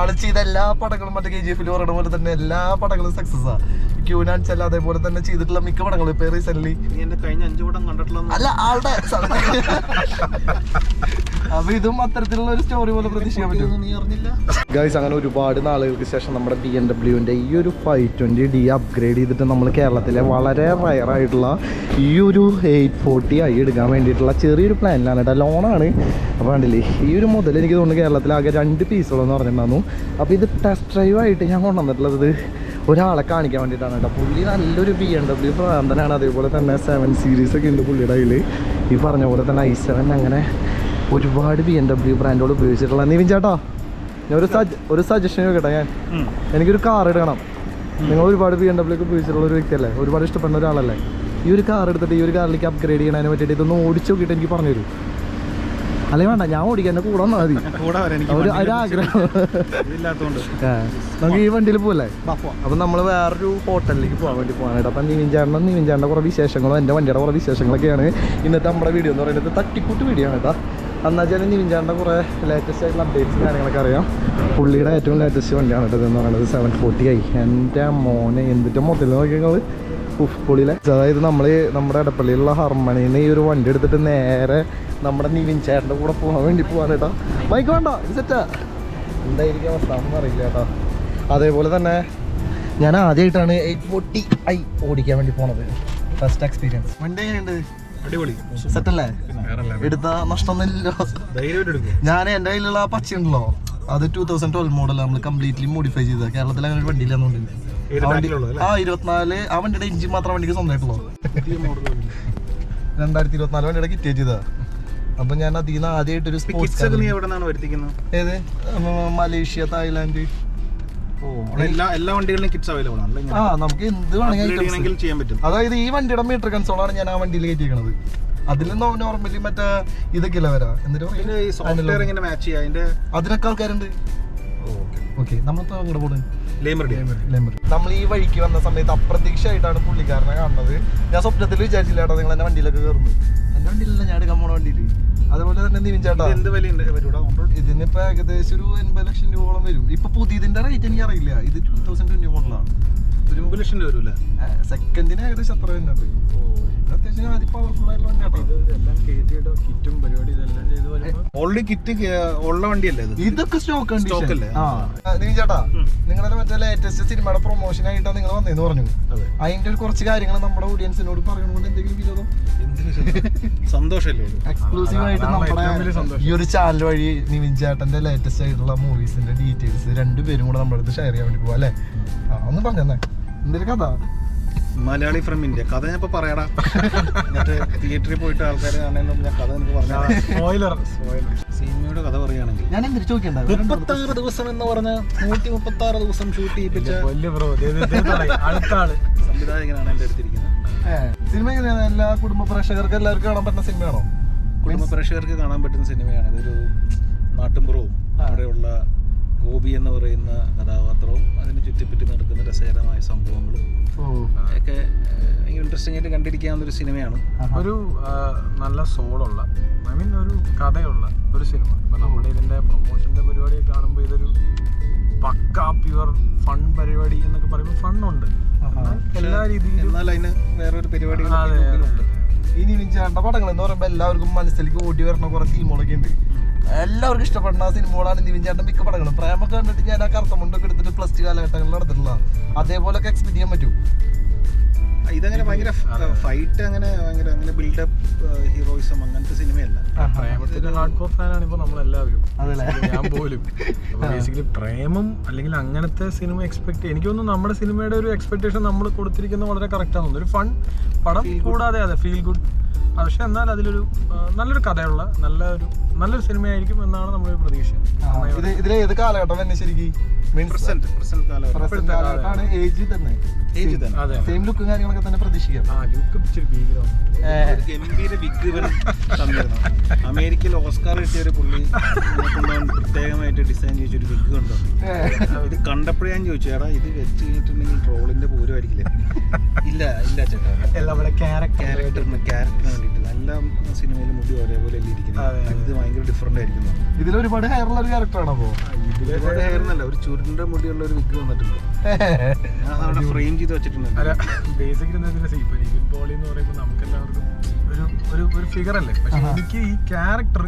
ആൾ ചെയ്ത എല്ലാ പടങ്ങളും മറ്റേ കെ ജി എഫിൽ പറയുന്ന പോലെ തന്നെ എല്ലാ പടങ്ങളും സക്സസ് ആ ക്യൂനാൻസൽ അതേപോലെ തന്നെ ചെയ്തിട്ടുള്ള മിക്ക പടങ്ങളും. ഇപ്പൊ റീസെന്റ് കഴിഞ്ഞ അഞ്ചു പടം കണ്ടിട്ടുള്ള അല്ല ആളുടെ അപ്പൊ ഇതും അത്തരത്തിലുള്ള ഒരു സ്റ്റോറി പോലെ പ്രതീക്ഷിക്കാൻ പറ്റും. നീ അറിഞ്ഞില്ല? ഗൈസ് അങ്ങനെ ഒരുപാട് നാളുകൾക്ക് ശേഷം നമ്മുടെ ബി എം ഡബ്ല്യുവിന്റെ ഈ ഒരു ഫൈവ് ട്വന്റി ഡി അപ്ഗ്രേഡ് ചെയ്തിട്ട് നമ്മൾ കേരളത്തിലെ വളരെ റയർ ആയിട്ടുള്ള ഈ ഒരു എയ്റ്റ് ഫോർട്ടി ഐ എടുക്കാൻ വേണ്ടിയിട്ടുള്ള ചെറിയൊരു പ്ലാനിലാണ് കേട്ടോ ലോണാണ് അപ്പോൾ കണ്ടില്ലേ ഈ ഒരു മുതൽ എനിക്ക് തോന്നുന്നു കേരളത്തിൽ ആകെ രണ്ട് പീസുകളെന്ന് പറഞ്ഞിട്ടുണ്ടായിരുന്നു. അപ്പോൾ ഇത് ടെസ്റ്റ് ഡ്രൈവ് ആയിട്ട് ഞാൻ കൊണ്ടുവന്നിട്ടുള്ളത് ഒരാളെ കാണിക്കാൻ വേണ്ടിയിട്ടാണ് കേട്ടോ. പുള്ളി നല്ലൊരു ബി എം ഡബ്ല്യു പ്രാന്തനാണ് അതേപോലെ തന്നെ സെവൻ സീരീസ് ഒക്കെ ഉണ്ട് പുള്ളിയുടെ കയ്യിൽ ഈ പറഞ്ഞ പോലെ തന്നെ ഐ സെവൻ അങ്ങനെ ഒരുപാട് ബി എം ഡബ്ല്യു ബ്രാൻഡുകൾ ഉപയോഗിച്ചിട്ടുള്ള നീവിൻ ചേട്ടാ ഞാൻ ഒരു സജ ഒരു സജഷൻ നോക്കട്ടെ ഞാൻ? എനിക്കൊരു കാർ എടുക്കണം. നിങ്ങൾ ഒരുപാട് ബി എം ഡബ്ല്യു ഒക്കെ ഉപയോഗിച്ചിട്ടുള്ള ഒരു വ്യക്തിയല്ലേ? ഒരുപാട് ഇഷ്ടപ്പെടുന്ന ഒരാളല്ലേ? ഈ ഒരു കാർ എടുത്തിട്ട് ഈ ഒരു കാറിലേക്ക് അപ്ഗ്രേഡ് ചെയ്യണതിനെ പറ്റിയിട്ട് ഇതൊന്ന് ഓടിച്ചു നോക്കിയിട്ട് എനിക്ക് പറഞ്ഞു തരൂ അല്ലെങ്കിൽ വേണ്ട ഞാൻ ഓടിക്കാൻ എന്റെ കൂടെ വന്നാൽ മതി. ഒരാഗ്രഹം. നമുക്ക് ഈ വണ്ടിയിൽ പോകല്ലേ അപ്പൊ നമ്മൾ വേറൊരു ഹോട്ടലിലേക്ക് പോകാൻ വേണ്ടി പോകാനായിട്ട് അപ്പൊ നിവിൻ ചേട്ടനും നിവിൻ ചേട്ടന്റെ കുറേ വിശേഷങ്ങളും എന്റെ വണ്ടിയുടെ കുറേ വിശേഷങ്ങളൊക്കെയാണ്. ഇന്നത്തെ നമ്മുടെ വീഡിയോ എന്ന് പറയുന്നത് തട്ടിക്കൂട്ട് വീഡിയോ ആണ് കേട്ടോ. എന്നാ വെച്ചാൽ നിവിൻ ചേട്ടന്റെ കുറേ ലേറ്റസ്റ്റ് ആയിട്ടുള്ള അപ്ഡേറ്റ്സും കാര്യങ്ങളൊക്കെ അറിയാം. പുള്ളിയുടെ ഏറ്റവും ലേറ്റസ്റ്റ് വണ്ടിയാണ് കേട്ടോ എന്ന് പറയുന്നത് സെവൻ ഫോർട്ടി ആയി എന്റെ മോനെ എന്തിന്റെ മൊത്തത്തിൽ നോക്കിയാൽ ഉഫ് പൊളിയിലെ അതായത് നമ്മൾ നമ്മുടെ ഇടപ്പള്ളിയിലുള്ള ഹർമണിയിൽ നിന്ന് ഈ ഒരു വണ്ടി എടുത്തിട്ട് നേരെ നമ്മുടെ നീവിൻ ചേട്ടന്റെ കൂടെ പോകാൻ വേണ്ടി പോകാൻ കേട്ടോ. മൈക്ക് വേണ്ട ഇത് സെറ്റാ എന്തായിരിക്കും അവസ്ഥ ഒന്നും അറിയില്ല കേട്ടോ. അതേപോലെ തന്നെ ഞാൻ ആദ്യമായിട്ടാണ് എയ്റ്റ് ഫോർട്ടി ഐ ഓടിക്കാൻ വേണ്ടി പോണത്. ഫസ്റ്റ് എക്സ്പീരിയൻസ് വണ്ടി എങ്ങനെയുണ്ട്? അടിപൊളി. സെറ്റല്ലേ എടുത്ത നഷ്ടമൊന്നുമില്ലല്ലോ ഞാൻ എന്റെ കയ്യിലുള്ള പച്ച ഉണ്ടല്ലോ അത് ടൂ തൗസൻഡ് ട്വൽവ് മോഡൽ നമ്മൾ കംപ്ലീറ്റ്ലി മോഡിഫൈ ചെയ്തത്. കേരളത്തിൽ അങ്ങനെ ഒരു വണ്ടിയില്ലെന്നുണ്ട് ആ ഇരുപത്തിനാല് ആ വണ്ടിയുടെ എഞ്ചിൻ മാത്രം വണ്ടിക്ക് സ്വന്തമായിട്ടുള്ളൂ രണ്ടായിരത്തി ഇരുപത്തിനാല് വണ്ടിയുടെ കിറ്റ് ചെയ്തതാ? അപ്പൊ ഞാൻ അതിൽ നിന്ന് ആദ്യമായിട്ട് ഒരു സ്പോർട്സ് ഒക്കെ നീ എവിടെ നിന്നാണ് വരുത്തിക്കുന്നത്? ഏത്? Malaysia Thailand. നമുക്ക് എന്ത് പറ്റും. അതായത് ഈ വണ്ടിയുടെ മീറ്റർ കൺസോളാണ് ഞാൻ ആ വണ്ടിയിൽ കയറ്റിയിരിക്കുന്നത് അതിൽ നോർമലി മറ്റേ ഇതൊക്കെയല്ല വരാ? എന്നിട്ട് അതിനൊക്കെ ആൾക്കാരുണ്ട്. ഓക്കെ നമ്മളിപ്പോ അങ്ങോട്ട് പോണേ? ലേമർ നമ്മൾ ഈ വഴിക്ക് വന്ന സമയത്ത് അപ്രതീക്ഷയായിട്ടാണ് പുള്ളിക്കാരനെ കാണുന്നത്. ഞാൻ സ്വപ്നത്തിൽ വിചാരിച്ചില്ല നിങ്ങൾ എന്റെ വണ്ടിയിലൊക്കെ കയറുന്നു. എന്റെ വണ്ടിയിലല്ല ഞാൻ എടുക്കാൻ പോണ വണ്ടിയിൽ അതുപോലെ തന്നെ നിവിൻ ചേട്ടാ. എന്ത് വില ഇതിനിപ്പോ ഏകദേശം ഒരു എൺപത് ലക്ഷം രൂപയോളം വരും. ഇപ്പൊ പുതിയതിന്റെ റേറ്റ് എനിക്ക് അറിയില്ല. ഇത് ടൂ തൗസൻഡ് ട്വന്റി മോഡലാണ് ഒരു ഒമ്പത് ലക്ഷം രൂപ വരൂല്ലേ സെക്കൻഡിന് ഏകദേശം അത്ര തന്നെ ഉണ്ട്. അത്യാവശ്യം അതി പവർഫുൾ ആയിട്ടുള്ള വരുമ്പോൾ ഓൾറെഡി കിറ്റ് ഉള്ള വണ്ടിയല്ലേ ഇത്? ഇതൊക്കെ സ്റ്റോക്ക് സ്റ്റോക്ക് അല്ലേ? ആ. നിവിൻ ചേട്ടാ നിങ്ങളുടെ മറ്റേ ലേറ്റസ്റ്റ് സിനിമയുടെ പ്രൊമോഷൻ ആയിട്ടാണ് നിങ്ങൾ വന്നേന്ന് പറഞ്ഞു. അതെ. അതിന്റെ ഒരു കുറച്ച് കാര്യങ്ങൾ നമ്മുടെ ഓഡിയൻസിനോട് പറയണോണ്ട് എന്തെങ്കിലും വിരോധം സന്തോഷല്ലേ ഉള്ളൂ എക്സ്ക്ലൂസീവ് ആയിട്ട് നമ്മുടെ സന്തോഷം. ഈ ഒരു ചാനൽ വഴി നിവിൻ ചേട്ടന്റെ ലേറ്റസ്റ്റ് ആയിട്ടുള്ള മൂവീസിന്റെ ഡീറ്റെയിൽസ് രണ്ടുപേരും കൂടെ നമ്മുടെ അടുത്ത് ഷെയർ ചെയ്യാൻ വേണ്ടി പോവാ അല്ലേ? ഒന്ന് ഒന്ന് പറഞ്ഞേ എന്തൊരു കഥ? മലയാളി ഫ്രം ഇന്ത്യ കഥ ഞാൻ ഇപ്പൊ പറയടാ. എന്നിട്ട് തിയേറ്ററിൽ പോയിട്ട് ആൾക്കാർ ഞാൻ കഥ നിനക്ക് പറഞ്ഞു സിനിമയുടെ കഥ പറയുകയാണെങ്കിൽ ഞാൻ എന്തിനു ചോദിക്കണ്ട മുപ്പത്തി ആറ് ദിവസം എന്ന് പറഞ്ഞ നൂറ്റി മുപ്പത്തി ആറ് ദിവസം ഷൂട്ട് ചെയ്യിപ്പിച്ച സംവിധായകനാണ് എന്റെ അടുത്തിരിക്കുന്നത്. സിനിമ എങ്ങനെയാണ്? എല്ലാ കുടുംബ പ്രേക്ഷകർക്ക് എല്ലാവർക്കും കാണാൻ പറ്റുന്ന സിനിമയാണോ? കുടുംബ പ്രേക്ഷകർക്ക് കാണാൻ പറ്റുന്ന സിനിമയാണ്. ഇതൊരു നാട്ടുമ്പുറവും അവിടെയുള്ള ഗോപി എന്ന് പറയുന്ന കഥാപാത്രവും അതിന് ചുറ്റിപ്പറ്റി നടക്കുന്ന രസകരമായ സംഭവങ്ങളും ഒക്കെ ഭയങ്കര ഇൻട്രസ്റ്റിംഗ് ആയിട്ട് കണ്ടിരിക്കാവുന്ന ഒരു സിനിമയാണ്. ഒരു നല്ല സോളുള്ള ഐ മീൻ ഒരു കഥയുള്ള ഒരു സിനിമ. ഇപ്പൊ നമ്മുടെ ഇതിന്റെ പ്രൊമോഷന്റെ പരിപാടിയൊക്കെ കാണുമ്പോൾ ഇതൊരു പക്ക പ്യുവർ ഫൺ പരിപാടി എന്നൊക്കെ പറയുമ്പോൾ ഫണ്ണുണ്ട്. എല്ലാ രീതിയിലും എന്നാൽ അതിന് വേറൊരു പരിപാടി നിവിൻ ചേട്ടന്റെ പടങ്ങൾ എന്ന് പറയുമ്പോൾ എല്ലാവർക്കും മനസ്സിലേക്ക് ഓടി വരുന്ന കുറെ സിനിമകളൊക്കെ ഉണ്ട്. എല്ലാവർക്കും ഇഷ്ടപ്പെടുന്ന സിനിമകളാണ് നിവിൻ ചേട്ടൻ മിക്ക പടങ്ങളും. പ്രേമൊക്കെ കണ്ടിട്ട് ഞാൻ ആ കറുത്ത മുണ്ടൊക്കെ എടുത്തിട്ട് പ്ലസ് ടു കാലഘട്ടങ്ങളിൽ നടത്തിട്ടുള്ള അതേപോലൊക്കെ എക്സ്പെക്ട് ചെയ്യാൻ പറ്റും. ഇതങ്ങനെ ഭയങ്കര ഫൈറ്റ് അങ്ങനെ ഭയങ്കര അങ്ങനെ ബിൽഡപ്പ് ഹീറോയിസം അങ്ങനത്തെ സിനിമയല്ല പ്രേമത്തിന്റെ ഹാർഡ് കോർ ഫാനാണ് ഇപ്പൊ നമ്മളെല്ലാവരും ഞാൻ പോലും. ബേസിക്കലി പ്രേമം അല്ലെങ്കിൽ അങ്ങനത്തെ സിനിമ എക്സ്പെക്ട് എനിക്ക് തോന്നുന്നു നമ്മുടെ സിനിമയുടെ ഒരു എക്സ്പെക്ടേഷൻ നമ്മൾ കൊടുത്തിരിക്കുന്നത് വളരെ കറക്റ്റ് ആണെന്ന് ഒരു ഫൺ പടം കൂടാതെ അതെ ഫീൽ ഗുഡ് പക്ഷെ എന്നാൽ അതിലൊരു നല്ലൊരു കഥയുള്ള നല്ല ഒരു നല്ലൊരു സിനിമയായിരിക്കും എന്നാണ് നമ്മുടെ ഒരു പ്രതീക്ഷ ഇതിലെ ഏത് കാലഘട്ടം തന്നെ ശരിക്കും? ഏജ് തന്നെ. സെയിം ലുക്കും കാര്യങ്ങളൊക്കെ തന്നെ പ്രതീക്ഷിക്കാം. ആ ലുക്ക് ഇച്ചിരി ഭീകരമാണ് ഗംഭീര വിഗ് ഇവൻ തന്നിരുന്നു. അമേരിക്കയിൽ ഓസ്കാർ കിട്ടിയ ഒരു പുള്ളി പ്രത്യേകമായിട്ട് ഡിസൈൻ ചെയ്തൊരു വിഗ് ഉണ്ടോ ഇത് കണ്ടപ്പോഴേ ഞാൻ ചോദിച്ചു ചേട്ടാ ഇത് വെച്ച് കഴിഞ്ഞിട്ടുണ്ടെങ്കിൽ ട്രോളിന്റെ പൂരമായിരിക്കില്ലേ? ഇല്ല ഇല്ല ചേട്ടാ. ക്യാരക്ടറിന് ക്യാരക്ടറിന് വേണ്ടിയിട്ട് എല്ലാ സിനിമയിലും മുടി ഒരേപോലെ അല്ലേ അതെ, ഇരിക്കുന്നത് ഇത് ഭയങ്കര ഡിഫറെന്റ് ആയിരിക്കുന്നു ഇതിൽ ഒരുപാട് ഹെയറുള്ള ഒരു ക്യാരക്ടറാണ് അപ്പോ? ഒരുപാട് ഹെയർന്നല്ല ഒരു ചുരുണ്ട മുടിയുള്ള ഒരു വിഗ് വന്നിട്ടുണ്ട്. ഫ്രെയിം ചെയ്ത് വെച്ചിട്ടുണ്ട് ബേസിക്കലി എന്താ ഇപ്പൊ നിവിൻ പോളി എന്ന് പറയുമ്പോൾ നമുക്ക് എല്ലാവർക്കും ഒരു ഒരു ഒരു ഫിഗർ അല്ലേ? പക്ഷെ എനിക്ക് ഈ ക്യാരക്ടർ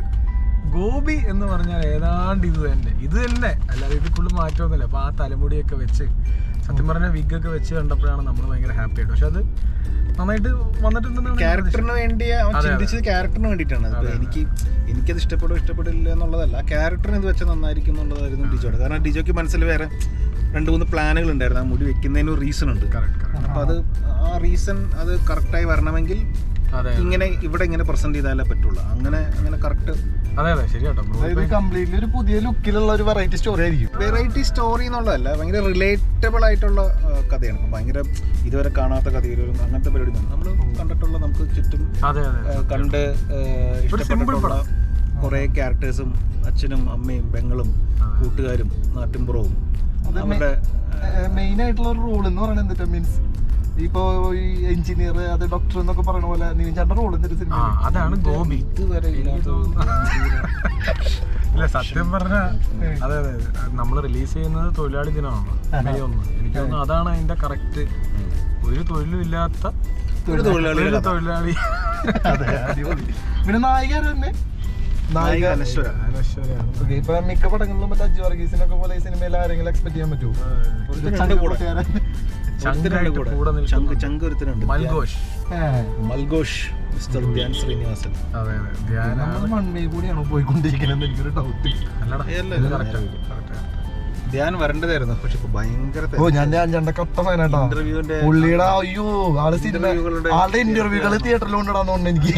ഗോപി എന്ന് പറഞ്ഞാൽ ഏതാണ്ട് ഇത് തന്നെ. ഇത് തന്നെ. അല്ലാതെ ഇത് ഫുള്ള് മാറ്റമൊന്നുമില്ല. അപ്പൊ ആ തലമുടിയൊക്കെ വെച്ച് സത്യം പറഞ്ഞ വിഗ് ഒക്കെ വെച്ച് കണ്ടപ്പോഴാണ് നമ്മൾ ഭയങ്കര ഹാപ്പി ആയിട്ട്. പക്ഷെ അത് നന്നായിട്ട് വന്നിട്ടുണ്ടെന്നാണ് ക്യാരക്ടറിന് വേണ്ടി അവൻ ചിന്തിച്ചത് ക്യാരക്ടറിന് വേണ്ടിയിട്ടാണ്. എനിക്ക് എനിക്കത് ഇഷ്ടപ്പെടും ഇഷ്ടപ്പെടില്ല എന്നുള്ളതല്ല. ക്യാരക്ടറിന് ഇത് വെച്ചാൽ നന്നായിരിക്കും എന്നുള്ളതായിരുന്നു ഡിജോയുടെ കാരണം ഡിജോക്ക് മനസ്സിൽ വേറെ രണ്ട് മൂന്ന് പ്ലാനുകൾ ഉണ്ടായിരുന്നു ആ മുടി വെക്കുന്നതിന് ഒരു റീസൺ ഉണ്ട്. Correct, correct. അപ്പൊ അത് ആ റീസൺ അത് കറക്റ്റായി വരണമെങ്കിൽ ഇങ്ങനെ ഇവിടെ ഇങ്ങനെ പ്രസന്റ് ചെയ്താലേ പറ്റുള്ളൂ. അങ്ങനെ അങ്ങനെ കറക്റ്റ് അതെ അതെ ശരിയാട്ടോ. ബ്രോ അതായത് കംപ്ലീറ്റ്ലി ഒരു പുതിയ ലുക്കിലുള്ള ഒരു വെറൈറ്റി സ്റ്റോറി ആയിരിക്കും. വെറൈറ്റി സ്റ്റോറി എന്നുള്ളതല്ല ഭയങ്കര റിലേറ്റബിൾ ആയിട്ടുള്ള കഥയാണ്. ഭയങ്കര ഇതുവരെ കാണാത്ത കഥയിലും അങ്ങനത്തെ പരിപാടി നമ്മൾ കണ്ടിട്ടുള്ള നമുക്ക് ചുറ്റും അതെ അതെ ആ, കണ്ട് ഇഷ്ടപ്പെട്ടിട്ടുള്ള കുറേ ക്യാരക്ടേഴ്സും അച്ഛനും അമ്മയും പെങ്ങളും കൂട്ടുകാരും നാട്ടിൻപുറവും അവരുടെ മെയിൻ ആയിട്ടുള്ള ഒരു റോൾ എന്ന് പറയുന്നത് എന്താ മീൻസ് ഇപ്പോ ഈ എഞ്ചിനീയർ അത് ഡോക്ടർ എന്നൊക്കെ പറയുന്ന പോലെ നിവിൻ ചേട്ടന്റെ റോൾ സിനിമ അതാണ് ഗോപി. ഇതുവരെ ഇല്ലാത്ത ഇല്ല സത്യം പറഞ്ഞ അതെ അതെ നമ്മൾ റിലീസ് ചെയ്യുന്നത് തൊഴിലാളി ദിനമാണ്. മെയ് ഒന്ന്. എനിക്ക് തോന്നുന്നു അതാണ് അതിന്റെ കറക്റ്റ് ഒരു തൊഴിലും ഇല്ലാത്ത തൊഴിലാളി. അതെ അടിപൊളി. പിന്നെ നായിക തന്നെ നായിക അനശ്വര. അനശ്വരയാണ്. ഇപ്പൊ മിക്ക പടങ്ങളിലും മറ്റേ അജു വർഗീസിനൊക്കെ പോലെ ഈ സിനിമയിൽ ആരെങ്കിലും എക്സ്പെക്ട് ചെയ്യാൻ പറ്റുമോ മൽഘോഷ്. മൽഘോഷ് മിസ്റ്റർ ധ്യാൻ ശ്രീനിവാസൻ. അതെ അതെ. ധ്യാന മൺമേ കൂടിയാണോ പോയിക്കൊണ്ടിരിക്കുന്നത് എനിക്കൊരു ഡൗട്ട് അല്ലടാ. ആണ്, correct ധ്യാൻ വരേണ്ടതായിരുന്നു. പക്ഷെ ഇപ്പൊ ഭയങ്കര ഓ ഞാൻ ഞാൻ ചേട്ടന്റെ കട്ട ഫാനാട്ടോ ഇന്റർവ്യൂവിന്റെ പുള്ളിയുടെ അയ്യോ ആൾ സിനിമ ആളുടെ ഇന്റർവ്യൂകൾ തിയേറ്ററിൽ കൊണ്ടിടാന്ന് എനിക്ക്.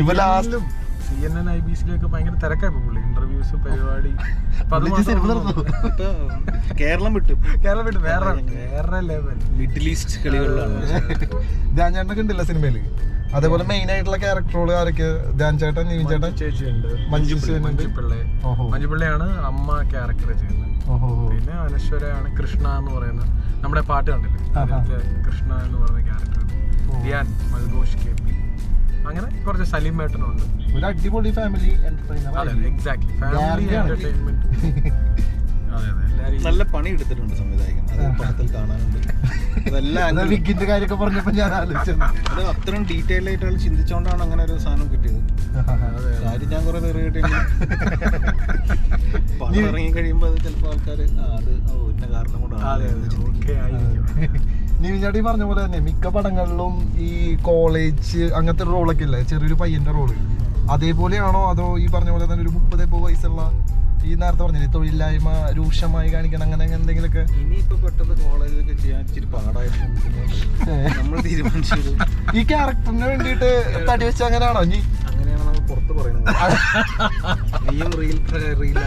ഇപ്പൊ last C N N I B സിയിലൊക്കെ ഭയങ്കര തിരക്കായി പുള്ളി. ഇന്റർവ്യൂസ് പരിപാടി. അപ്പൊ അത് നടന്നു കേരളം വിട്ടു. കേരളം വിട്ടു. വേറെ വേറെ ലെവൽ മിഡിൽ ഈസ്റ്റ് കളികളിലാണ്. ധ്യാൻ ചേട്ടനൊക്കെ ഉണ്ടല്ലോ സിനിമയിൽ. അതേപോലെ മെയിൻ ആയിട്ടുള്ള ക്യാരക്ടറുകൾ ആരൊക്കെ? ധ്യാൻ ചേട്ടൻ നിവിൻ ചേട്ടൻ ചേച്ചിയുണ്ട് മഞ്ജു ചേട്ടനുണ്ട്. മഞ്ജുപിള്ളെ മഞ്ജുപിള്ളയാണ് അമ്മ ക്യാരക്ടർ ചെയ്യുന്നത്. ഓഹോ. പിന്നെ അനശ്വരയാണ് കൃഷ്ണ എന്ന് പറയുന്ന നമ്മുടെ പാട്ട് കണ്ടില്ലേ? കൃഷ്ണ എന്ന് പറയുന്ന character Dhyan Malghosh K. P അങ്ങനെ കുറച്ച് സലീം മേട്ടനുണ്ട്. ഒരു അടിപൊളി ഫാമിലി അതെ എക്സാക്ട്ലി ഫാമിലി എന്റർടൈൻമെന്റ് അതെ അതെ നല്ല പണി എടുത്തിട്ടുണ്ട് സംവിധായകൻ. അത് പടത്തിൽ കാണാനുണ്ട്. അതെല്ലാം വിക്കിന്റെ കാര്യമൊക്കെ പറഞ്ഞപ്പോ ഞാൻ ആലോചിച്ചത്. അത് അത്രയും ഡീറ്റെയിൽ ആയിട്ട് അയാൾ ചിന്തിച്ചോണ്ടാണ് അങ്ങനെ ഒരു സാധനം കിട്ടിയത്. അതെ കാര്യം ഞാൻ കുറെ തെറി കിട്ടിയില്ല പടം ഇറങ്ങി കഴിയുമ്പോ അത് ചിലപ്പോ ആൾക്കാർ അത് ഇന്ന കാരണം അതെ കൊണ്ടാണ് അതെ ഓക്കെ ആയിരിക്കും നിവിൻ ചേട്ടി പറഞ്ഞ പോലെ തന്നെ മിക്ക പടങ്ങളിലും ഈ കോളേജ് അങ്ങനത്തെ റോളൊക്കെ ഇല്ലേ? ചെറിയൊരു പയ്യന്റെ റോൾ അതേപോലെയാണോ അതോ ഈ പറഞ്ഞ പോലെ തന്നെ ഒരു മുപ്പത് എപ്പോ വയസ്സുള്ള ഈ നേരത്തെ പറഞ്ഞില്ലേ തൊഴിലില്ലായ്മ രൂക്ഷമായി കാണിക്കണം അങ്ങനെ എന്തെങ്കിലുമൊക്കെ? ഇനിയിപ്പോ പെട്ടെന്ന് കോളേജിലൊക്കെ ചെയ്യാൻ ഇച്ചിരി പാടായിരുന്നു ഈ ക്യാരക്ടറിന് വേണ്ടിയിട്ട് തടി വെച്ച അങ്ങനെയാണോ? ഇനി അങ്ങനെയാണ് നമ്മൾ പുറത്ത് പറയുന്നത്. നീയും റീൽ റീൽ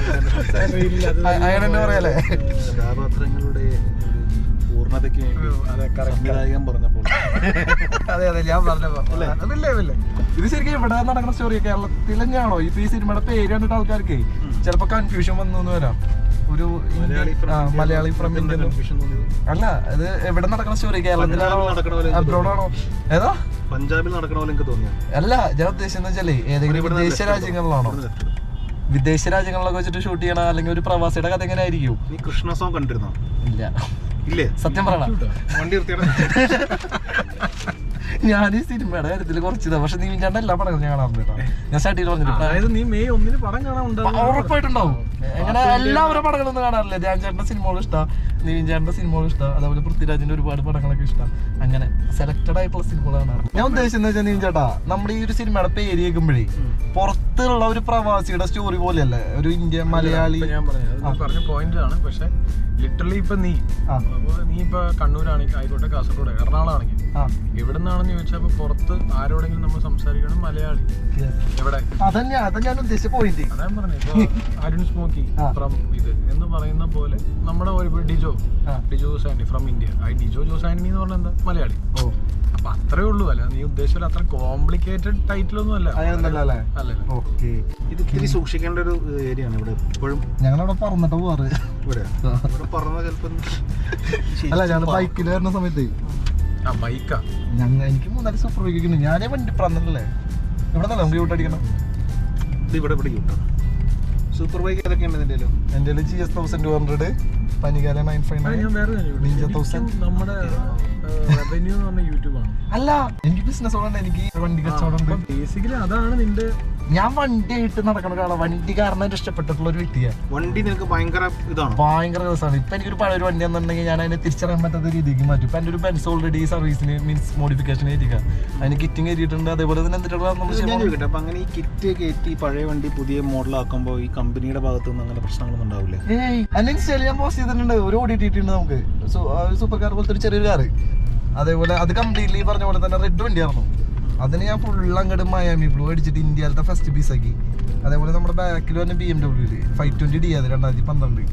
അയാൾ തന്നെ പറയാലേ കഥാപാത്രങ്ങളുടെ ഒരു പൂർണതയ്ക്ക് വേണ്ടി അതെ കറക്റ്റ് സംവിധായകൻ പറഞ്ഞപ്പോൾ. അതെ അതെ ഞാൻ പറഞ്ഞപ്പോ. ഇത് ശരിക്കും ഇവിടെ നടക്കുന്ന സ്റ്റോറി കേരളത്തിൽ തന്നെയാണോ? ഇപ്പൊ ഈ സിനിമയുടെ പേര് കണ്ടിട്ട് ആൾക്കാർക്ക് ചിലപ്പോ കൺഫ്യൂഷൻ വന്നു വരാം. ഒരു മലയാളി ഫ്രം ഇന്ത്യൻ അല്ല ഇത് എവിടെ നടക്കുന്ന സ്റ്റോറി കേരളത്തിലാണോ? അബ്രോഡാണോ ഏതാ? പഞ്ചാബിൽ നടക്കണ പോലെ എനിക്ക് തോന്നിയത്. അല്ല ഞാൻ ഉദ്ദേശിച്ചെന്ന് വെച്ചാലേ ഏതെങ്കിലും വിദേശ രാജ്യങ്ങളിലാണോ. വിദേശ രാജ്യങ്ങളിലൊക്കെ വെച്ചിട്ട് ഷൂട്ട് ചെയ്യണ അല്ലെങ്കിൽ ഒരു പ്രവാസിയുടെ കഥ എങ്ങനെ ആയിരിക്കും നീ കൃഷ്ണ സോങ് കണ്ടിരുന്നോ? ഇല്ല. ഇല്ലേ? സത്യം പറയണം? വണ്ടി ഞാൻ ഈ സിനിമയുടെ കാര്യത്തിൽ കുറച്ച് പക്ഷെ നീ ഞാൻ എല്ലാ പടങ്ങളും ഞാൻ കാണാറുണ്ട് കേട്ടോ. ഞാൻ സ്റ്റാർട്ടിൽ പറഞ്ഞിട്ട് അതായത് നീ മെയ് ഒന്നിന് പടം കാണാൻ ഉണ്ടാവും. ഉറപ്പായിട്ടുണ്ടാവും എങ്ങനെ എല്ലാവരുടെ പടങ്ങളൊന്നും കാണാറില്ല. ധ്യാൻ ചേട്ടന്റെ സിനിമകൾ ഇഷ്ടം. നിവിൻ ചേട്ടന്റെ സിനിമകൾ ഇഷ്ടമാണ് അതേപോലെ പൃഥ്വിരാജിന്റെ ഒരുപാട് പടങ്ങളൊക്കെ ഇഷ്ടമാണ് അങ്ങനെ സെലക്ടഡ് ആയിട്ടുള്ള സിനിമകൾ കാണാറ്. ഞാൻ ഉദ്ദേശിച്ചെന്ന് വെച്ചാൽ നീൻ ചേട്ടാ നമ്മുടെ ഈ ഒരു സിനിമയുടെ പേര് കേൾക്കുമ്പോഴേ പുറത്തുള്ള ഒരു പ്രവാസിയുടെ സ്റ്റോറി പോലെയല്ലേ? ഒരു ഇന്ത്യ മലയാളി ഞാൻ പറഞ്ഞു പോയിന്റ് ആണ് പക്ഷെ ലിറ്ററലി ഇപ്പൊ നീ. നീ ഇപ്പൊ കണ്ണൂരാണെങ്കിൽ ആയിക്കോട്ടെ കാസർഗോഡ് എറണാകുളം ആണെങ്കിൽ ആ. എവിടെ നിന്നാണെന്ന് ചോദിച്ചാൽ പുറത്ത് ആരോടെങ്കിലും നമ്മൾ സംസാരിക്കണം മലയാളി. എവിടെ? അതന്നെ അതാ ഞാൻ ഉദ്ദേശിച്ച പോയിന്റ് അതാ പറഞ്ഞു അരുൺ സ്മോക്കി ആ. ഫ്രം ഇത് എന്ന് പറയുന്ന പോലെ നമ്മുടെ ഒരു Dijo. Dijo Josani from India. ആ ഡിജോ ജോസാനി എന്ന് പറഞ്ഞാൽ എന്താ? മലയാളി. ഓ. അപ്പൊ അത്രേ ഉള്ളൂ. അല്ല നീ ഉദ്ദേശിച്ച അത്ര കോംപ്ലിക്കേറ്റഡ് ടൈറ്റിൽ ഒന്നും അല്ല. ഇത് ഇത്തിരി സൂക്ഷിക്കേണ്ട ഒരു ഏരിയ ആണ് ഇവിടെ എപ്പോഴും ഞങ്ങളവിടെ പറന്നിട്ട് പോവാറ്. ഇവിടെ. ഇവിടെ പറഞ്ഞ ചിലപ്പോൾ അല്ല ഞങ്ങൾ ബൈക്കിൽ വരുന്ന സമയത്ത്. ആ ബൈക്കാ ഞങ്ങൾ എനിക്ക് മൂന്നാൽ സൂപ്പർ ബൈക്ക് ഞാനേ വണ്ടി പറഞ്ഞല്ലേ ഇവിടെ നമുക്ക് യൂട്ടടിക്കണം ഇത് ഇവിടെ ഇവിടെ കിട്ടും സൂപ്പർ ബൈക്ക് ഏതൊക്കെയാണ് ഇതിന്റെ എന്റെ G S thousand two hundred പനികാല nine five നമ്മുടെ റവന്യൂ എന്ന് പറഞ്ഞ യൂട്യൂബാണ് അല്ല. എനിക്ക് ബിസിനസ് ഉണ്ട് എനിക്ക് വണ്ടി കച്ചവടം ബേസിക്കലി അതാണ് നിന്റെ ഞാൻ വണ്ടി ആയിട്ട് നടക്കുന്ന ഒരാളെ. വണ്ടി കാരണം എനിക്ക് ഇഷ്ടപ്പെട്ടിട്ടുള്ള ഒരു വ്യക്തിയാണ് വണ്ടി നിനക്ക് ഭയങ്കര ഇതാണ്. ഭയങ്കര രസമാണ് ഇപ്പൊ എനിക്കൊരു പഴയ ഒരു വണ്ടി എന്നുണ്ടെങ്കിൽ ഞാൻ അതിനെ തിരിച്ചറിയാൻ പറ്റാത്ത രീതിക്ക് മാറ്റും. ഇപ്പൊ എന്റെ ഒരു ബെൻസ് ഓൾറെഡി സർവീസിന് മീൻസ് മോഡിഫിക്കേഷൻ ആയിരിക്കാം അതിന് കിറ്റിംഗ് കയറ്റിയിട്ടുണ്ട് അതേപോലെ തന്നെ എന്തിട്ടുള്ള അപ്പൊ അങ്ങനെ ഈ കിറ്റ് കയറ്റി പഴയ വണ്ടി പുതിയ മോഡൽ മോഡലാക്കുമ്പോൾ ഈ കമ്പനിയുടെ ഭാഗത്തു നിന്ന് അങ്ങനെ പ്രശ്നങ്ങളൊന്നും ഉണ്ടാവില്ല? ഏയ് ഇൻസ്റ്റയിൽ ഞാൻ പോസ്റ്റ് ചെയ്തിട്ടുണ്ട്. ഒരു ഓടി ഇട്ടിട്ടുണ്ട് നമുക്ക്. സൂപ്പർ കാർ പോലത്തെ ഒരു ചെറിയൊരു കാറ് അതേപോലെ അത് കംപ്ലീറ്റ്ലി പറഞ്ഞ പോലെ തന്നെ റെഡ് വണ്ടിയായിരുന്നു. അതിന് ഞാൻ ഫുൾ അങ്ങോട്ട് മയാമി ബ്ലൂ അടിച്ചിട്ട് ഇന്ത്യയിലത്തെ ഫസ്റ്റ് പീസ് ആക്കി. അതേപോലെ നമ്മുടെ ബാക്കിൽ വന്ന ബി എം ഡബ്ല്യൂൽ ഫൈവ് ട്വന്റി ഡി അത് രണ്ടായിരത്തി പന്ത്രണ്ട്.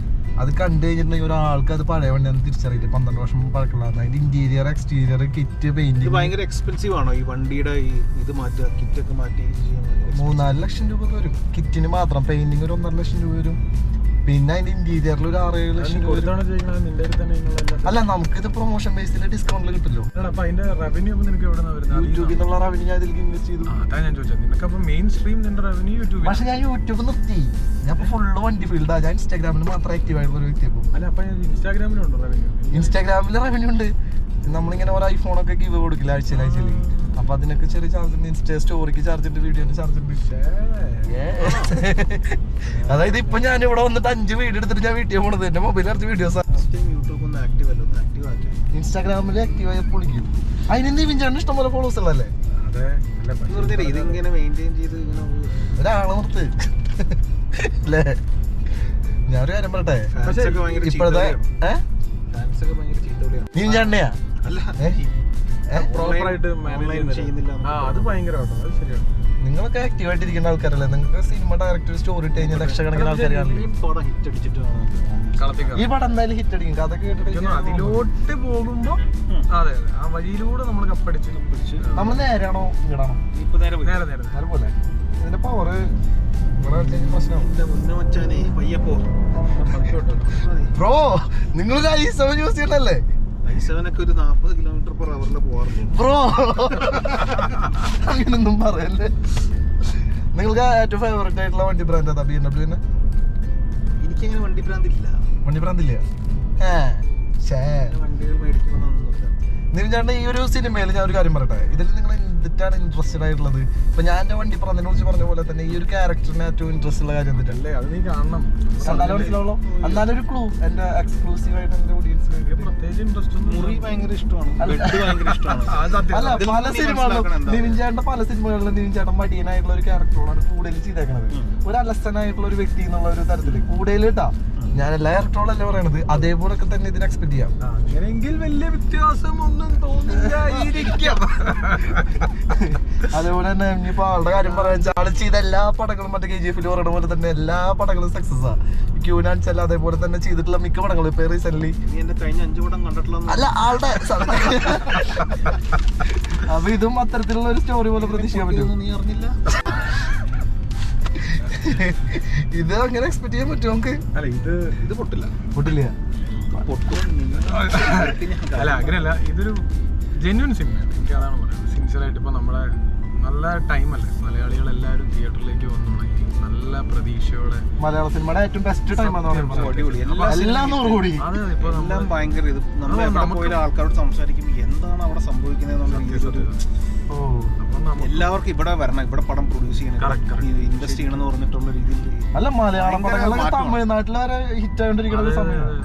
അത് കണ്ടു കഴിഞ്ഞിട്ടുണ്ടെങ്കിൽ ഒരാൾക്ക് അത് പഴയ വണ്ടിയാണെന്ന് തിരിച്ചറിയില്ല? പന്ത്രണ്ട് വർഷം പഴക്കമുള്ളതാണ് അതിന്റെ ഇന്റീരിയർ എക്സ്റ്റീരിയർ കിറ്റ് ഇത് പെയിന്റിങ് ഭയങ്കര എക്സ്പെൻസീവ് ആണോ ഈ വണ്ടിയുടെ ഇത് മാറ്റുക കിറ്റ് ഒക്കെ മാറ്റി. മൂന്നാൽ ലക്ഷം രൂപ വരും. കിറ്റിന് മാത്രം പെയിന്റിങ് ഒരു ഒന്നര ലക്ഷം രൂപ വരും. പിന്നെ അതിന്റെ ഇന്റീരിയറിൽ ഒരു ആറേഴ് ലക്ഷം രൂപ. വരും അല്ല നമുക്കിത് പ്രൊമോഷൻ ബേസിൽ ഡിസ്കൗണ്ടിൽ കിട്ടല്ലോ. അതിന്റെ റവന്യൂ നിനക്ക് എവിടെ യൂട്യൂബിൽ നിന്നുള്ള റവന്യൂ ഞാൻ ഇതിലേക്ക് ഇൻവെസ്റ്റ് ചെയ്തു. അതാ ഞാൻ ചോദിച്ചത്. നിനക്ക് അപ്പൊ മെയിൻ സ്ട്രീം നിന്റെ റവന്യൂ യൂട്യൂബിൽ പക്ഷെ ഞാൻ യൂട്യൂബ് നിർത്തി. ഞാൻ ഇപ്പൊ ഫുള്ള് വണ്ടി ഫീൽഡാ ഞാൻ ഇൻസ്റ്റാഗ്രാമിൽ മാത്രം ആക്റ്റീവ് ആയിട്ടുള്ള ഒരു വ്യക്തിയപ്പോ അല്ല അപ്പൊ ഇൻസ്റ്റാഗ്രാമിലുണ്ടോ റവന്യൂ ഇൻസ്റ്റാഗ്രാമിൽ റവന്യൂ ഉണ്ട്. നമ്മളിങ്ങനെ ഓരോ ഐഫോണൊക്കെ ഗിവ് കൊടുക്കില്ല ആഴ്ചയിൽ ആഴ്ചയിൽ അപ്പൊ അതിനൊക്കെ ചെറിയ ചാർജ് ഉണ്ട്. ഇൻസ്റ്റ സ്റ്റോറിക്ക് ചാർജ് ഉണ്ട് വീഡിയോന് ചാർജ് ഉണ്ട്. അതായത് ഇപ്പൊ ഞാൻ ഇവിടെ വന്നിട്ട് അഞ്ച് വീഡിയോ എടുത്തിട്ട് ഞാൻ വീട്ടിൽ പോണത്. എന്റെ മൊബൈലിൽ കുറച്ച് വീഡിയോസ് ഇൻസ്റ്റാഗ്രാമിൽ ആക്റ്റീവ് ആയി പൊളിക്കും. അതിന് നീ ഇഷ്ടം ഇഷ്ടംപോലെ ഫോളോവേഴ്സ് ഉള്ളല്ലേ ഇതിങ്ങനെ മെയിന്റെയിൻ ചെയ്ത് ഒരാളെ നിർത്ത്. അല്ലേ? ഞാനൊരു കാര്യം ഭയങ്കര ഇപ്പോഴത്തെ നീ അല്ല. പ്രോപ്പർ ആയിട്ട് മാനേജ് ചെയ്യുന്നില്ല. ആ അത് ഭയങ്കര അത് ശരിയാണ്. നിങ്ങളൊക്കെ ആക്റ്റീവ് ആയിട്ടിരിക്കുന്ന ആൾക്കാരല്ലേ? നിങ്ങൾക്ക് സിനിമ ഡയറക്ടർ സ്റ്റോറി ഇട്ട് കഴിഞ്ഞാൽ ലക്ഷക്കണക്കിന് ആൾക്കാരാണ് കാണില്ലേ ഈ പടം ഹിറ്റ് അടിച്ചിട്ട് വേണം. ഈ പടം എന്തായാലും ഹിറ്റ് അടിക്കും. കഥ കേട്ടിട്ട് അതിലോട്ട് പോകുമ്പോ അതെ അതെ. ആ വഴിയിലൂടെ നമ്മൾ കപ്പടിച്ച് കപ്പടിച്ച് നമ്മൾ നേരെയാണോ ഇങ്ങടാണോ? ഇപ്പൊ നേരെ പോയി. നേരെ നേരെ നേരെ. പോലെ ഇതിന്റെ പവർ ബ്രോ നിങ്ങൾ ഐ ഐസവനൊക്കെ ഒരു നാപ്പത് കിലോമീറ്റർ പെർ അവറിൽ പോകാറുണ്ട് ബ്രോ അങ്ങനൊന്നും പറയല്ലേ? നിങ്ങൾക്ക് ഏറ്റവും ഫേവറേറ്റ് ആയിട്ടുള്ള വണ്ടി ബ്രാൻഡ് ഏതാ? ബി എം ഡബ്ല്യൂന് എനിക്കങ്ങനെ വണ്ടി ഭ്രാന്തില്ല വണ്ടി ബ്രാൻഡ് ഇല്ല? ഏ അങ്ങനെ വണ്ടികൾ മേടിക്കണമെന്നൊന്നുമില്ല നിവിൻ ചേട്ടൻ ഈ ഒരു സിനിമയിൽ ഞാൻ ഒരു കാര്യം പറയട്ടെ? ഇതിൽ നിങ്ങൾ എന്തിട്ടാണ് ഇൻട്രസ്റ്റഡ് ആയിട്ടുള്ളത്. ഇപ്പൊ ഞാൻ എന്റെ വണ്ടി പറഞ്ഞതിനെ കുറിച്ച് പറഞ്ഞ പോലെ തന്നെ ഈ ഒരു ക്യാരക്ടറിന് ഏറ്റവും ഇൻട്രസ്റ്റ് ഉള്ള കാര്യം എന്തിട്ടാണ് അല്ലേ? അത് നീ കാണണം. എന്നാലും മനസ്സിലാവുള്ളൂ. എന്നാലും ഒരു ക്ലൂ എന്റെ എക്സ്ക്ലൂസീവ് ആയിട്ട് എന്റെ ഓഡിയൻസിന് എനിക്ക് പ്രത്യേകിച്ച് ഇൻട്രസ്റ്റ് മുറി ഭയങ്കര ഇഷ്ടമാണ്. അല്ല. പല സിനിമകളിലും നിവിൻ ചേട്ടന്റെ പല സിനിമകളിലും നിവിൻ ചേട്ടൻ മടിയനായിട്ടുള്ള ഒരു ക്യാരക്ടറോടാണ് കൂടുതൽ ചെയ്തേക്കുന്നത്. ഒരു അലസനായിട്ടുള്ള ഒരു വ്യക്തി എന്നുള്ള ഒരു തരത്തിൽ. കൂടുതൽ കേട്ടാ ഞാൻ എല്ലാ ക്യാരക്ടറോടല്ല പറയണത്? അതേപോലൊക്കെ തന്നെ ഇതിന് എക്സ്പെക്ട് ചെയ്യാം. അങ്ങനെയെങ്കിൽ വലിയ വ്യത്യാസം ഒന്നും തോന്നില്ലായിരിക്കാം അതേപോലെ തന്നെ ഇനിയിപ്പോ ആളുടെ കാര്യം പറയാൻ ചാളി ആൾ ചെയ്ത എല്ലാ പടങ്ങളും മറ്റേ കെ ജി എഫിൽ പറയുന്ന പോലെ തന്നെ എല്ലാ പടങ്ങളും സക്സസ് ആ. ക്യൂനാൻസല്ല അതേപോലെ തന്നെ ചെയ്തിട്ടുള്ള മിക്ക പടങ്ങളും ഇപ്പൊ റീസെന്റ് കഴിഞ്ഞ അഞ്ചു പടം കണ്ടിട്ടുള്ള അല്ല ആളുടെ അപ്പൊ ഇതും അത്തരത്തിലുള്ള ഒരു സ്റ്റോറി പോലെ പ്രതീക്ഷിക്കാൻ പറ്റും. നീ അറിഞ്ഞില്ല? ഇത് അങ്ങനെ എക്സ്പെക്ട് ചെയ്യാൻ പറ്റും നമുക്ക്? അല്ല ഇത് ഇത് പൊട്ടില്ല. പൊട്ടില്ല. അല്ല അങ്ങനെയല്ല ഇതൊരു ജെന്യൂൻ സിനിമയാണ് എനിക്ക് അതാണ് പറയുന്നത് സിൻസിയറായിട്ട് ഇപ്പൊ നമ്മളെ നല്ല ടൈം അല്ലേ? മലയാളികൾ എല്ലാവരും തിയേറ്ററിലേക്ക് വന്നു തുടങ്ങി നല്ല പ്രതീക്ഷയോടെ മലയാള സിനിമയുടെ ഏറ്റവും ബെസ്റ്റ് ടൈം എന്ന് പറയുന്നത് അടിപൊളി. എല്ലാ ഭയങ്കര ഇത്. നമ്മൾ അതെ, എവിടെ പോയാലും ആൾക്കാരോട് സംസാരിക്കുമ്പോൾ എന്താണ് അവിടെ സംഭവിക്കുന്നത് ഓ. എല്ലാവർക്കും ഇവിടെ വരണം. ഇവിടെ പടം പ്രൊഡ്യൂസ്. ചെയ്യണം. ഇൻവെസ്റ്റ് ചെയ്യണം എന്ന് പറഞ്ഞിട്ടുള്ള രീതിയിൽ അല്ല മലയാളം പടങ്ങളൊക്കെ മാറ്റമാണ്. ഹിറ്റ് ആയിക്കൊണ്ടിരിക്കുന്ന അതെ, അതെ.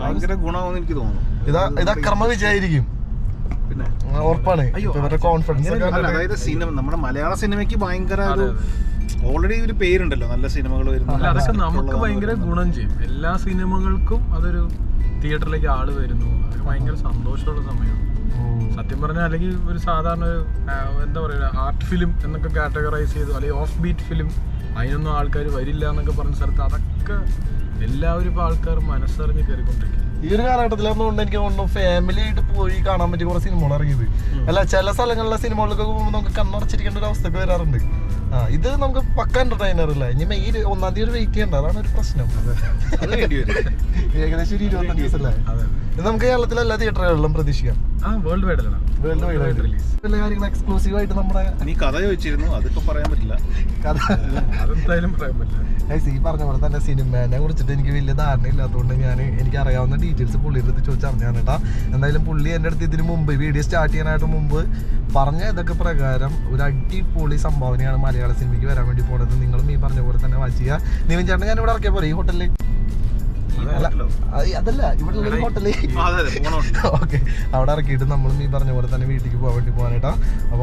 ഭയങ്കര ഗുണമെന്ന് എനിക്ക് തോന്നുന്നു. ഇതാ ഇതാ അക്രമ വിജയായിരിക്കും. ഉറപ്പാണ്. കോൺഫിഡൻസ് അതായത് സിനിമ നമ്മുടെ മലയാള സിനിമയ്ക്ക് ഭയങ്കര ഒരു ഓൾറെഡി ഒരു പേരുണ്ടല്ലോ നല്ല സിനിമകൾ വരുന്നു അതൊക്കെ നമുക്ക് ഭയങ്കര വരുന്നത്. ഗുണം ചെയ്യും. എല്ലാ സിനിമകൾക്കും അതൊരു തിയേറ്ററിലേക്ക് ആൾ വരുന്നു. ഭയങ്കര സന്തോഷമുള്ള സമയമാണ്. സത്യം പറഞ്ഞാൽ അല്ലെങ്കിൽ ഒരു സാധാരണ ഒരു എന്താ പറയുക ആർട്ട് ഫിലിം എന്നൊക്കെ കാറ്റഗറൈസ് ചെയ്തു അല്ലെങ്കിൽ ഓഫ് ബീറ്റ് ഫിലിം അതിനൊന്നും ആൾക്കാർ വരില്ല എന്നൊക്കെ പറഞ്ഞ സ്ഥലത്ത് അതൊക്കെ എല്ലാവരും ഇപ്പോൾ ആൾക്കാർ മനസ്സറിഞ്ഞ് കയറിക്കൊണ്ടിരിക്കും ഈ ഒരു കാലഘട്ടത്തിലാണെന്നുകൊണ്ട് എനിക്ക് തോന്നുന്നു ഫാമിലി ആയിട്ട് പോയി കാണാൻ പറ്റിയ കുറെ സിനിമകൾ ഇറങ്ങിയത്. അല്ല ചില സ്ഥലങ്ങളിലെ സിനിമകളിലൊക്കെ പോകുമ്പോൾ നമുക്ക് കണ്ണടച്ചിരിക്കേണ്ട ഒരു അവസ്ഥയൊക്കെ വരാറുണ്ട്. ആ ഇത് നമുക്ക് പക്ക എന്റർടൈനർ അല്ല? ഇനി മെയ് ഒന്നാം തീയതി ഒരു വെയിറ്റ് ചെയ്യണ്ട. അതാണ് ഒരു പ്രശ്നം. ഏകദേശം ഒരു ഇരുപത്തഞ്ച് ദിവസമല്ലേ അതെ. ഇത് നമുക്ക് കേരളത്തിലെ എല്ലാ തിയേറ്ററുകളിലും പ്രതീക്ഷിക്കാം. ആ വേൾഡ് വൈഡ് അല്ല വേൾഡ് വൈഡ് ആയിട്ട്. റിലീസ് എല്ലാ കാര്യങ്ങളും എക്സ്ക്ലൂസീവ് ആയിട്ട് നമ്മുടെ നീ കഥ ചോദിച്ചിരുന്നു അതിപ്പോ പറയാൻ പറ്റില്ല. കഥ അതെന്തായാലും പറയാൻ പറ്റില്ല. ഈ പറഞ്ഞ പോലെ തന്നെ സിനിമേനെ കുറിച്ചിട്ട് എനിക്ക് വലിയ ധാരണ ഇല്ലാത്തതുകൊണ്ട് ഞാൻ എനിക്ക് അറിയാവുന്ന ഡീറ്റെയിൽസ് പുള്ളിയുടെ അടുത്ത് ചോദിച്ചറിഞ്ഞാണ് കേട്ടാ. എന്തായാലും പുള്ളി എന്റെ അടുത്ത് ഇതിന് മുമ്പ് വീഡിയോ സ്റ്റാർട്ട് ചെയ്യാനായിട്ട് മുമ്പ് പറഞ്ഞ ഇതൊക്കെ പ്രകാരം ഒരു അടിപൊളി സംഭാവനയാണ് മലയാള സിനിമയ്ക്ക് വരാൻ വേണ്ടി പോണത്. നിങ്ങളും ഈ പറഞ്ഞ പോലെ തന്നെ വാച്ച് ചെയ്യുക. നിവിൻ ചേട്ടൻ ഞാൻ ഇവിടെ ഇറക്കിയ പോലെ ഈ ഹോട്ടലിൽ അല്ല ഹോട്ടലോ? അത് അതല്ല ഇവിടെ ഓക്കെ. അവിടെ ഇറക്കിയിട്ട് നമ്മളും ഈ പറഞ്ഞ പോലെ തന്നെ വീട്ടിലേക്ക് പോകാൻ വേണ്ടി പോകാനായിട്ടാ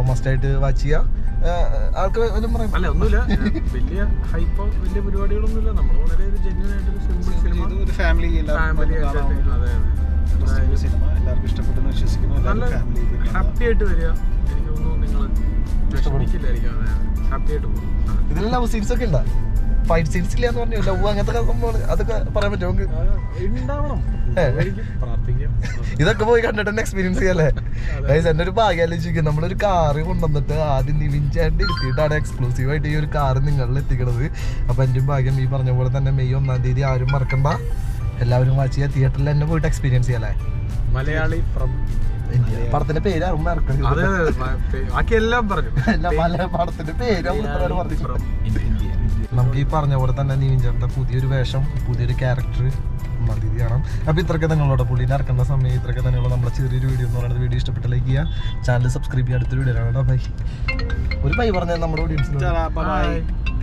മസ്റ്റ് ആയിട്ട് വാച്ച് ചെയ്യുക ആൾക്ക് വല്ലതും പറയാം? അല്ല ഒന്നുമില്ല. വലിയ ഹൈപ്പോ വലിയ പരിപാടികളൊന്നുമില്ല. നമ്മൾ വളരെ ഒരു ജെന്യൂൻ ആയിട്ടൊരു സിമ്പിൾ സിനിമ ഇത് ഒരു ഫാമിലി ഫാമിലി അതെ സിനിമ എല്ലാവർക്കും ഇഷ്ടപ്പെട്ടെന്ന് വിശ്വസിക്കുന്നു. നല്ല ഫാമിലി ഹാപ്പി ആയിട്ട് വരിക. എനിക്ക് തോന്നുന്നു നിങ്ങൾ ഹാപ്പി ആയിട്ട് പോകും. ഇതിലെല്ലാം സീൻസ് ഒക്കെ ഉണ്ടാ? ഫൈറ്റ് സീൻസ് ഇല്ല എന്ന് പറഞ്ഞു ലവ് അങ്ങനത്തെ സംഭവമാണ് അതൊക്കെ പറയാൻ പറ്റുമോ. ഇതൊക്കെ പോയി കണ്ടിട്ട് എക്സ്പീരിയൻസ് ചെയ്യല്ലേ? ഗൈസ് എന്റെ ഒരു ഭാഗ്യാലോചിക്കും നമ്മളൊരു കാറ് കൊണ്ടുവന്നിട്ട് ആദ്യം നിവിഞ്ചാണ്ട് ഇരുത്തിയിട്ടാണ് എക്സ്ക്ലൂസീവ് ആയിട്ട് ഈ ഒരു കാറ് നിങ്ങളിൽ എത്തിക്കണത്. അപ്പൊ എന്റെ ഭാഗ്യം ഈ പറഞ്ഞ പോലെ തന്നെ മെയ് ഒന്നാം തീയതി ആരും മറക്കണ്ട. എല്ലാവരും വാച്ച് ചെയ്യുക. തിയേറ്ററിൽ തന്നെ പോയിട്ട് എക്സ്പീരിയൻസ് ചെയ്യല്ലേ? മലയാളി ഫ്രം പടത്തിന്റെ പേര് ബാക്കി എല്ലാം പറഞ്ഞു. പടത്തിന്റെ പേര് നമ്മൾ നമുക്ക് ഈ പറഞ്ഞ പോലെ തന്നെ നീവിൻ ചേട്ടന്റെ പുതിയൊരു വേഷം പുതിയൊരു ക്യാരക്ടർ മതിയാണ് കാണാം. അപ്പോൾ ഇത്രയൊക്കെ നിങ്ങളോട് പുള്ളിനെ ഇറക്കുന്ന സമയം ഇത്രയൊക്കെ തന്നെയുള്ള. നമ്മുടെ ചെറിയൊരു വീഡിയോ എന്ന് പറയുന്നത് വീഡിയോ ഇഷ്ടപ്പെട്ട ലൈക്ക് ചെയ്യുക. ചാനൽ സബ്സ്ക്രൈബ് ചെയ്യുക. അടുത്തൊരു വീഡിയോ ആണ് ബൈ ഒരു ബൈ പറഞ്ഞാൽ നമ്മുടെ ഓഡിയൻസ് ബൈ.